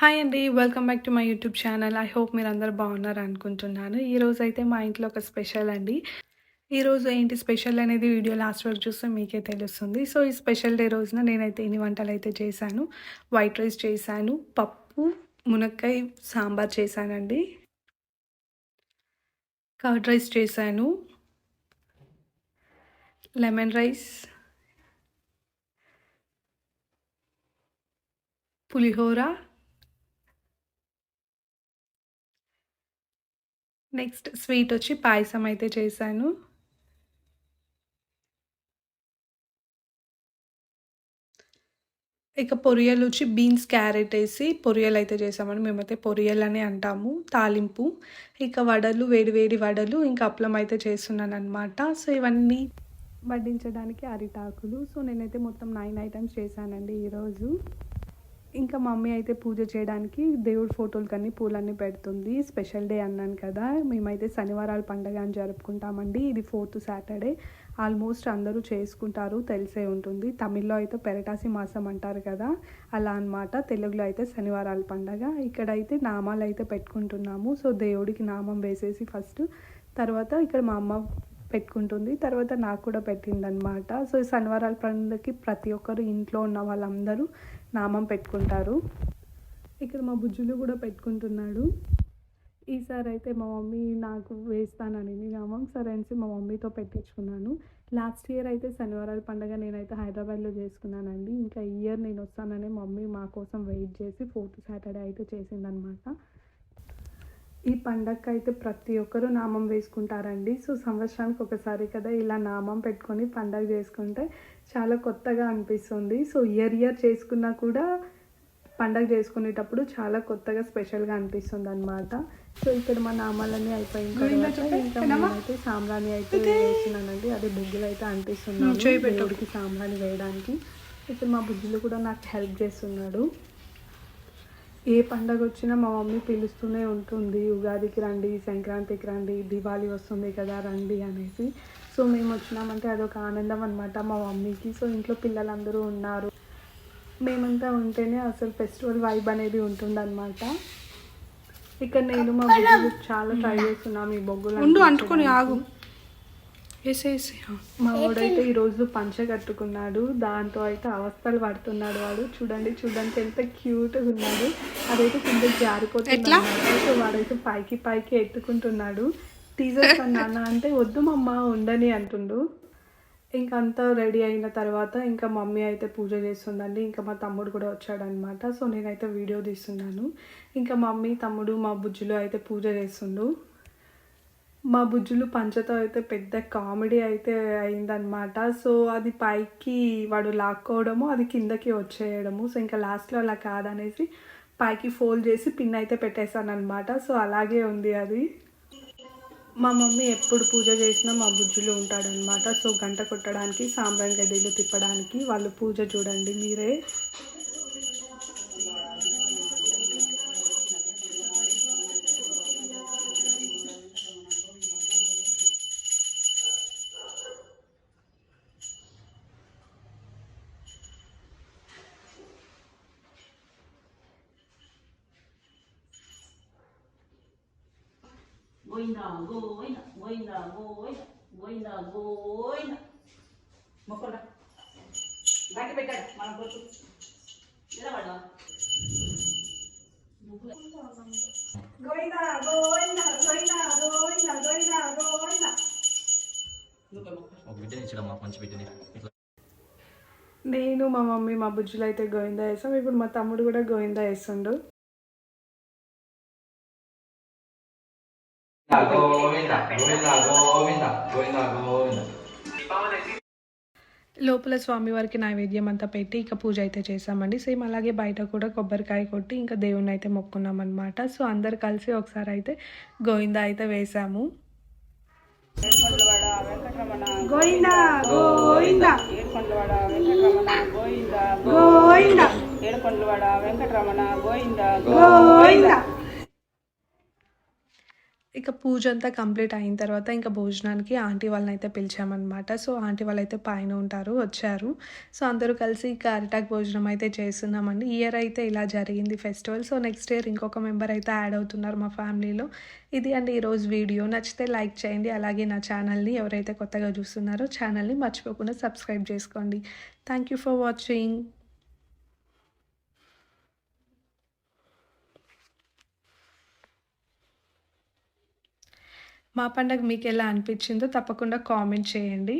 Hi అండి welcome back to my YouTube channel I hope మీరు అందరు బాగున్నారు అనుకుంటున్నాను. ఈ అయితే మా ఇంట్లో ఒక స్పెషల్ అండి. ఈరోజు ఏంటి స్పెషల్ అనేది వీడియో లాస్ట్ వరకు చూస్తే మీకే తెలుస్తుంది. సో ఈ స్పెషల్ డే రోజున నేనైతే ఇన్ని వంటలు అయితే చేశాను. వైట్ రైస్ చేశాను పప్పు మునక్కాయ సాంబార్ చేశానండి. కర్డ్ రైస్ చేశాను. లెమన్ రైస్ పులిహోర. నెక్స్ట్ స్వీట్ వచ్చి పాయసం అయితే చేశాను. ఇక పొరియలు వచ్చి బీన్స్ క్యారెట్ వేసి పొరియలు అయితే చేసామని మేమైతే పొరియలు అని అంటాము తాలింపు. ఇక వడలు వేడి వేడి వడలు ఇంకా అప్పలం అయితే చేస్తున్నాను అనమాట సో ఇవన్నీ వడ్డించడానికి అరిటాకులు. సో నేనైతే మొత్తం నైన్ ఐటమ్స్ చేశానండి ఈరోజు. ఇంకా మమ్మీ అయితే పూజ చేయడానికి దేవుడి ఫోటోలు అన్ని పూలన్నీ పెడుతుంది. స్పెషల్ డే అన్నాను కదా. మేమైతే శనివారాల పండగ అని జరుపుకుంటామండి. ఇది ఫోర్త్ సాటర్డే. ఆల్మోస్ట్ అందరూ చేసుకుంటారు. తెలిసే ఉంటుంది. తమిళ్ళో అయితే పెరటాసి మాసం అంటారు కదా. అలా అన్నమాట. తెలుగులో అయితే శనివారాల పండగ. ఇక్కడైతే నామాలు అయితే పెట్టుకుంటున్నాము. సో దేవుడికి నామం వేసేసి ఫస్ట్. తర్వాత ఇక్కడ మా అమ్మ పెట్టుకుంటుంది. తర్వాత నాకు కూడా పెట్టిందనమాట సో ఈ శనివారాల పండుగకి ప్రతి ఒక్కరు ఇంట్లో ఉన్న వాళ్ళందరూ నామం పెట్టుకుంటారు. ఇక్కడ మా బుజ్జులు కూడా పెట్టుకుంటున్నాడు. ఈసారి అయితే మా మమ్మీ నాకు వేస్తానని నామం. సరే అనేసి మా మమ్మీతో పెట్టించుకున్నాను. లాస్ట్ ఇయర్ అయితే శనివారాల పండుగ నేనైతే హైదరాబాద్లో చేసుకున్నానండి. ఇంకా ఈ ఇయర్ నేను వస్తానని మమ్మీ మా కోసం వెయిట్ చేసి ఫోర్త్ సాటర్డే అయితే చేసిందనమాట ఈ పండగకి అయితే ప్రతి ఒక్కరూ నామం వేసుకుంటారండి. సో సంవత్సరానికి ఒకసారి కదా ఇలా నామం పెట్టుకొని పండగ చేసుకుంటే చాలా కొత్తగా అనిపిస్తుంది. సో ఇయర్ ఇయర్ చేసుకున్నా కూడా పండగ చేసుకునేటప్పుడు చాలా కొత్తగా స్పెషల్గా అనిపిస్తుంది అనమాట సో ఇక్కడ మా నామాలన్నీ అయిపోయిన తర్వాత ఇంకా నేనైతే సాంబ్రాణి అయితే వేస్తున్నానండి. అదే బుగ్గులు అయితే దేవుడికి సాంబ్రాణి వేయడానికి. ఇక్కడ మా బుజ్జులు కూడా నాకు హెల్ప్ చేస్తున్నాడు. ఏ పండగ వచ్చినా మా మమ్మీ పిలుస్తూనే ఉంటుంది ఉగాదికి రండి సంక్రాంతికి రండి దివాళీ వస్తుంది కదా రండి అనేసి. సో మేము వచ్చినామంటే అదొక ఆనందం అనమాట మా మమ్మీకి. సో ఇంట్లో పిల్లలందరూ ఉన్నారు. మేమంతా ఉంటేనే అసలు ఫెస్టివల్ వైబ్ అనేది ఉంటుందన్నమాట. ఇక్కడ నేను మా బొగ్గులు చాలా ట్రై చేస్తున్నాం ఈ బొగ్గులు అంటుకొని ఆగు. వేసేసి మా వాడైతే ఈరోజు పంచ కట్టుకున్నాడు. దాంతో అయితే అవస్థలు పడుతున్నాడు వాడు. చూడండి చూడడానికి ఎంత క్యూట్గా ఉన్నాడు. అదైతే కింద జారిపోతుంది? అన్నమాట. సో వాడైతే పైకి పైకి ఎత్తుకుంటున్నాడు. తీసేస్తాను నాన్న అంటే వద్దు మమ్మ ఉండని అంటుండు. ఇంకా అంతా రెడీ అయిన తర్వాత ఇంకా మమ్మీ అయితే పూజ చేస్తుందండి. ఇంకా మా తమ్ముడు కూడా వచ్చాడనమాట సో నేనైతే వీడియో తీస్తున్నాను. ఇంకా మమ్మీ తమ్ముడు మా బుజ్జులు అయితే పూజ చేస్తుండు. మా బుజ్జులు పంచతో అయితే పెద్ద కామెడీ అయితే అయిందనమాట సో అది పైకి వాడు లాక్కోవడము అది కిందకి వచ్చేయడము. సో ఇంకా లాస్ట్లో అలా కాదనేసి పైకి ఫోల్డ్ చేసి పిన్ అయితే పెట్టేశాను అనమాట సో అలాగే ఉంది అది. మా మమ్మీ ఎప్పుడు పూజ చేసినా మా బుజ్జులు ఉంటాడనమాట సో గంట కొట్టడానికి సాంబ్రాన్ గడ్డీలు తిప్పడానికి వాళ్ళు పూజ చూడండి మీరే. గోయిందా గోయిందా గోయిందా గోయిందా గోయిందా గోయిందా మొక్కడా బయట పెట్టాడు మనం కొట్టు నిలబడ్డా గోయిందా గోయిందా గోయిందా గోయిందా గోయిందా గోయిందా ఒక బిడ్డని ఇచ్చడం మాకు మంచి బిడ్డని. ఇట్లా. నేను మా మమ్మీ మా బుజ్జులు అయితే గోవిందా వేసాం ఇప్పుడు మా తమ్ముడు కూడా గోవిందా వేస్తుండు గోవింద గోవింద గోవింద గోవింద గోవింద లోపల స్వామివారికి నైవేద్యం అంతా పెట్టి ఇక పూజ అయితే చేసామండి సేమ్ అలాగే బయట కూడా కొబ్బరికాయ కొట్టి ఇంకా దేవుని అయితే మొక్కున్నాం అనమాట సో అందరు కలిసి ఒకసారి అయితే గోవిందా అయితే వేసాము గోవిందా. ఇక పూజ అంతా కంప్లీట్ అయిన తర్వాత ఇంకా భోజనానికి ఆంటీ వాళ్ళని అయితే పిలిచామన్నమాట. సో ఆంటీ వాళ్ళైతే పైన ఉంటారు వచ్చారు. సో అందరూ కలిసి ఇక అరిటాక్ భోజనం అయితే చేస్తున్నామండి. ఇయర్ అయితే ఇలా జరిగింది ఫెస్టివల్. సో నెక్స్ట్ ఇయర్ ఇంకొక మెంబర్ అయితే యాడ్ అవుతున్నారు మా ఫ్యామిలీలో. ఇది అండి ఈరోజు వీడియో. నచ్చితే లైక్ చేయండి. అలాగే నా ఛానల్ని ఎవరైతే కొత్తగా చూస్తున్నారో ఛానల్ని మర్చిపోకుండా సబ్స్క్రైబ్ చేసుకోండి. థ్యాంక్ యూ ఫర్ వాచింగ్ మా పండగ మీకు ఎలా అనిపించిందో తప్పకుండా కామెంట్ చేయండి.